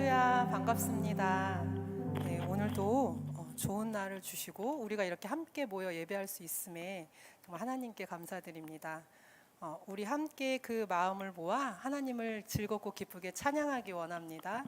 할렐루야 반갑습니다. 네, 오늘도 어, 좋은 날을 주시고 우리가 이렇게 함께 모여 예배할 수 있음에 정말 하나님께 감사드립니다. 어, 우리 함께 그 마음을 모아 하나님을 즐겁고 기쁘게 찬양하기 원합니다.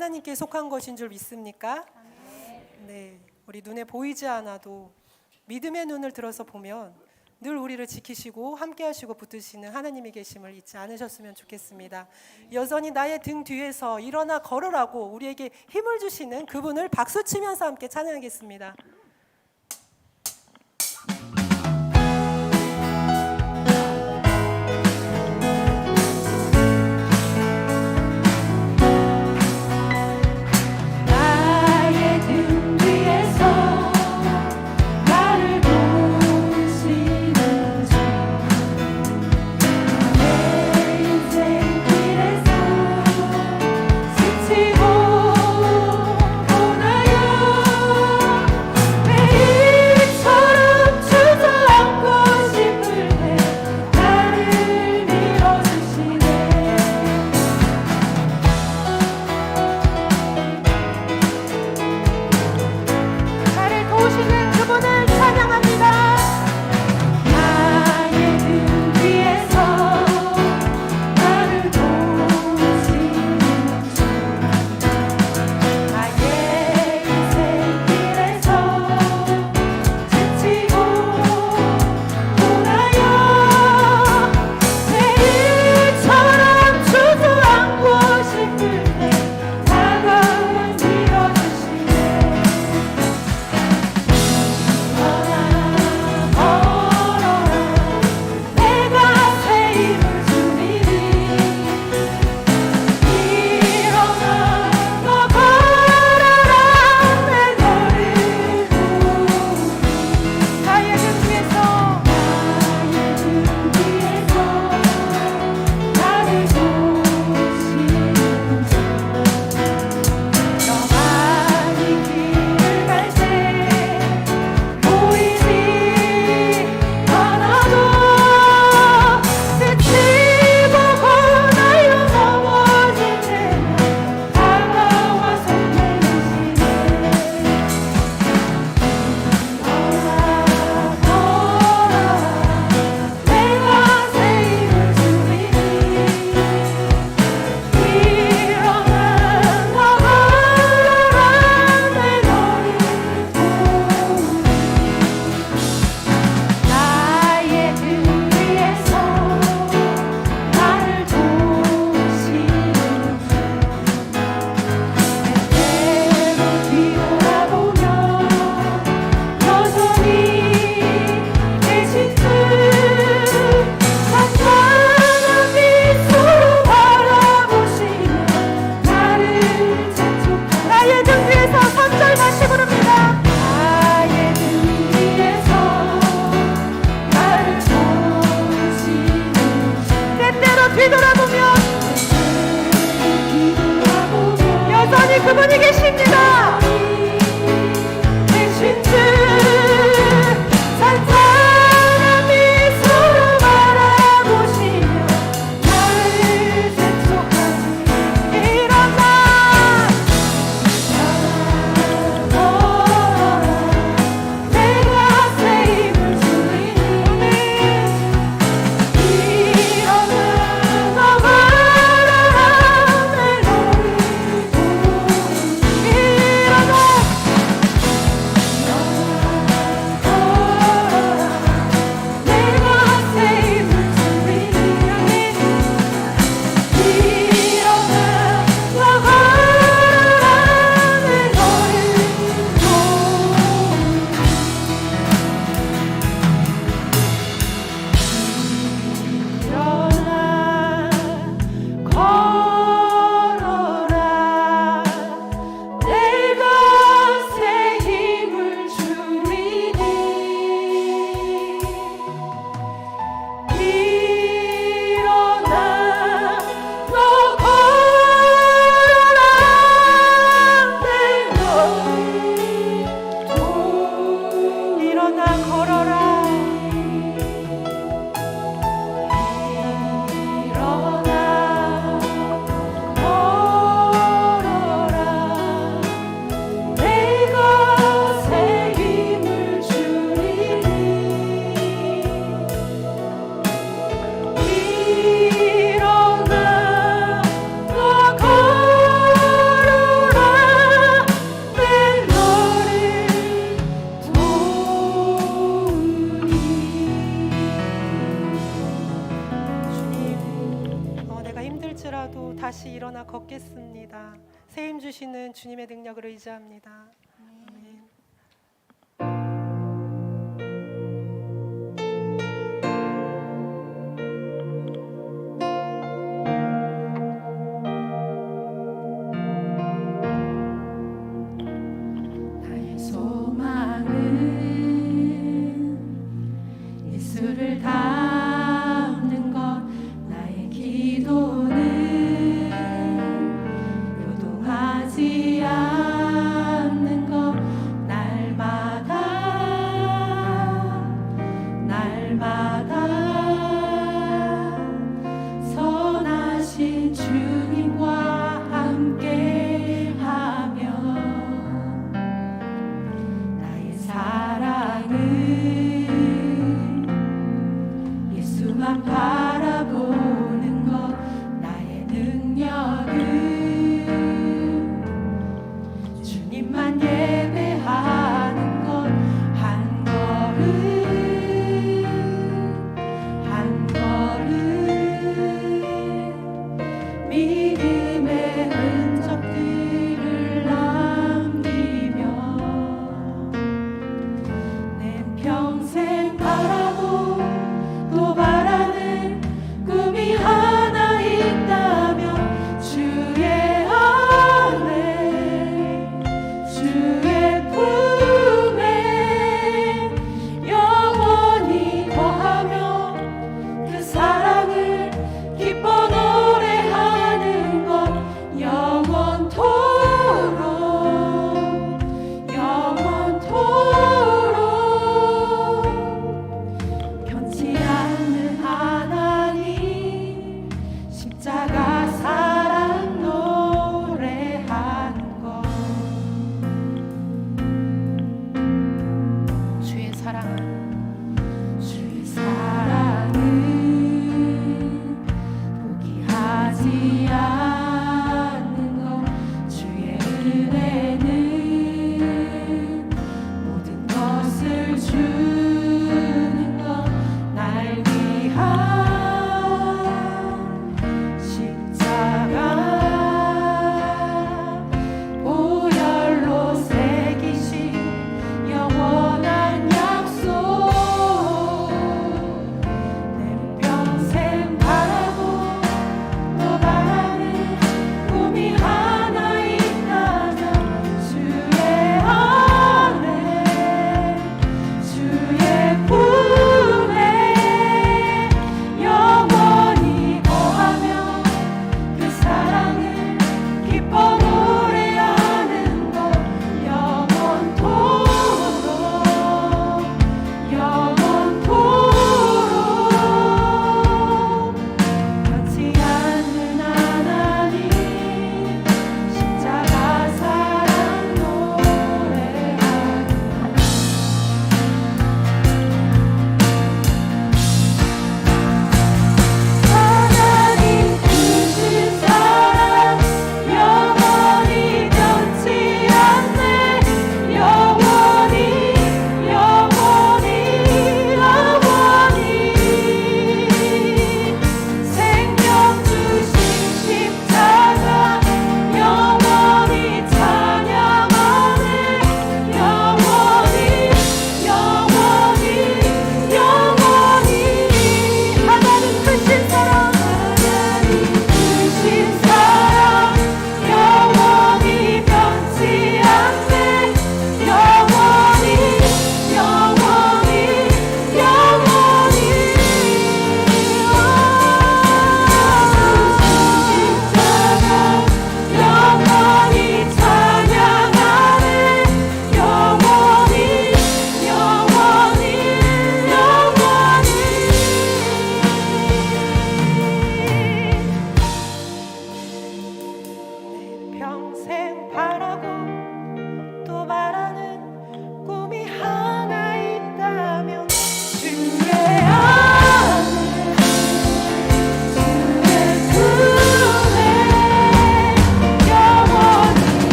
하나님께 속한 것인 줄 믿습니까? 네. 우리 눈에 보이지 않아도 믿음의 눈을 들어서 보면 늘 우리를 지키시고 함께하시고 붙드시는 하나님의 계심을 잊지 않으셨으면 좋겠습니다. 여전히 나의 등 뒤에서 일어나 걸으라고 우리에게 힘을 주시는 그분을 박수 치면서 함께 찬양하겠습니다. 我那个 아플지라도 다시 일어나 걷겠습니다. 새힘 주시는 주님의 능력을 의지합니다.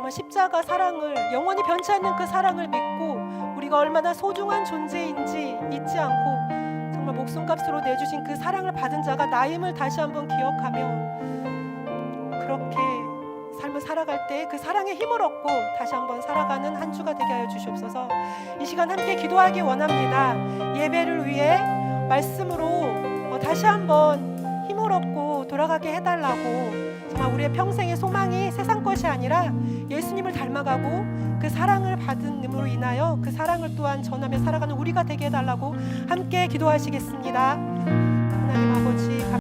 정말 십자가 사랑을 영원히 변치 않는 그 사랑을 믿고 우리가 얼마나 소중한 존재인지 잊지 않고 정말 목숨값으로 내주신 그 사랑을 받은 자가 나임을 다시 한번 기억하며 그렇게 삶을 살아갈 때 그 사랑의 힘을 얻고 다시 한번 살아가는 한 주가 되게 하여 주시옵소서. 이 시간 함께 기도하기 원합니다. 예배를 위해 말씀으로 어, 다시 한번 힘을 얻고 돌아가게 해달라고 정말 우리의 평생의 소망이 세상 것이 아니라 예수님을 닮아가고 그 사랑을 받은 님으로 인하여 그 사랑을 또한 전하며 살아가는 우리가 되게 해달라고 함께 기도하시겠습니다. 하나님 아버지.